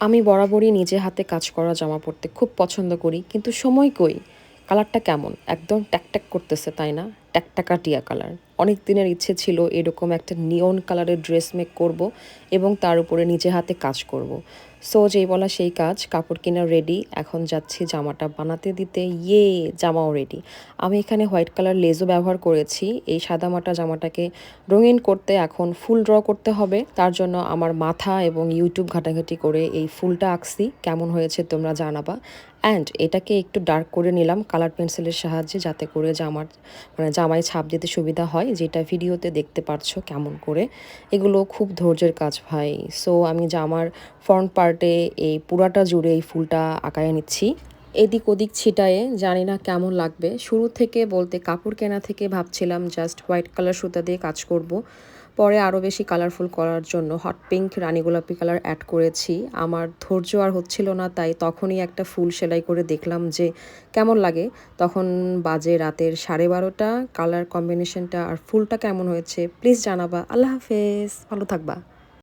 আমি বরাবরই নিজে হাতে কাজ করা জামা পরতে খুব পছন্দ করি, কিন্তু সময় কই? কালারটা কেমন? একদম ট্যাকট্যাক করতেছে, তাই না? ট্যাকট্যাকা টিয়া কালার। অনেক দিনের ইচ্ছে ছিল এরকম একটা নিয়ন কালারের ড্রেস মেক করব এবং তার উপরে নিজে হাতে কাজ করব। সো যেই বলা সেই কাজ, কাপড় কেনা রেডি এখন যাচ্ছি জামাটা বানাতে দিতে। ইয়ে জামাও রেডি আমি এখানে হোয়াইট কালার লেজও ব্যবহার করেছি। এই সাদামাটা জামাটাকে রঙিন করতে এখন ফুল ড্র করতে হবে। তার জন্য আমার মাথা এবং ইউটিউব ঘাটাঘাটি করে এই ফুলটা আঁকছি। কেমন হয়েছে তোমরা জানাবা। অ্যান্ড এটাকে একটু ডার্ক করে নিলাম কালার পেন্সিলের সাহায্যে যাতে করে জামার মানে জামায় ছাপ দিতে সুবিধা হয়, যেটা ভিডিওতে দেখতে পারছ কেমন করে। এগুলো খুব ধৈর্যের কাজ ভাই। সো আমি জামার ফ্রন্ট পার্টে এই পুরাটা জুড়ে এই ফুলটা আঁকায় নিচ্ছি। এদিক ওদিক ছিটায়ে, জানি না কেমন লাগবে। শুরু থেকে বলতে কাপড় কেনা থেকে ভাবছিলাম জাস্ট হোয়াইট কালার সুতা দিয়ে কাজ করব। পরে আরও বেশি কালারফুল করার জন্য হট পিঙ্ক রানী গোলাপি কালার অ্যাড করেছি। আমার ধৈর্য আর হচ্ছিল না, তাই তখনই একটা ফুল সেলাই করে দেখলাম যে কেমন লাগে। তখন বাজে রাতের সাড়ে বারোটা কালার কম্বিনেশনটা আর ফুলটা কেমন হয়েছে প্লিজ জানাবা। আল্লাহ হাফেজ, ভালো থাকবা।